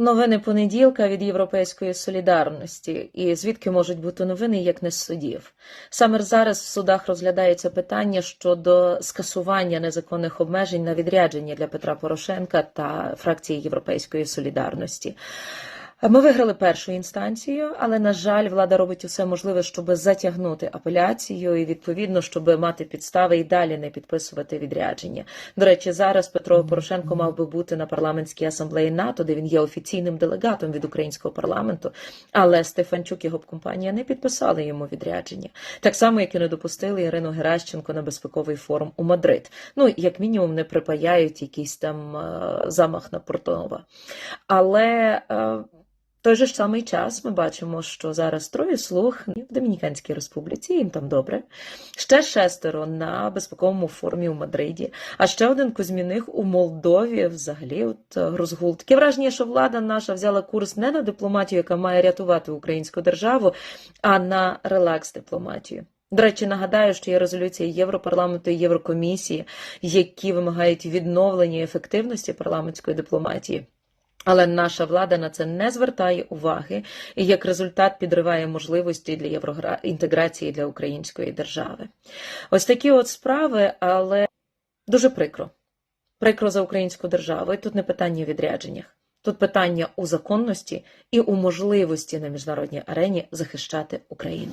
Новини понеділка від Європейської солідарності. І звідки можуть бути новини, як не з судів? Саме зараз в судах розглядається питання щодо скасування незаконних обмежень на відрядження для Петра Порошенка та фракції Європейської солідарності. Ми виграли першу інстанцію, але на жаль, влада робить усе можливе, щоб затягнути апеляцію і відповідно, щоб мати підстави і далі не підписувати відрядження. До речі, зараз Петро Порошенко мав би бути на парламентській асамблеї НАТО, де він є офіційним делегатом від українського парламенту. Але Стефанчук і гоп-компанія не підписали йому відрядження. Так само, як і не допустили Ірину Геращенко на безпековий форум у Мадрид. Ну як мінімум, не припаяють якийсь там е, замах на Портнова. Але е, той же ж самий час ми бачимо, що зараз троє слуг в Домініканській Республіці, їм там добре. Ще шестеро на безпековому форумі у Мадриді, а ще один Кузьміних у Молдові. Взагалі, от е, розгул. Таке враження, що влада наша взяла курс не на дипломатію, яка має рятувати українську державу, а на релакс дипломатію. До речі, нагадаю, що є резолюція Європарламенту і Єврокомісії, які вимагають відновлення ефективності парламентської дипломатії. Але наша влада на це не звертає уваги і як результат підриває можливості для євроінтеграції для української держави. Ось такі от справи, але дуже прикро. Прикро за українську державу. І тут не питання в відрядженнях. Тут питання у законності і у можливості на міжнародній арені захищати Україну.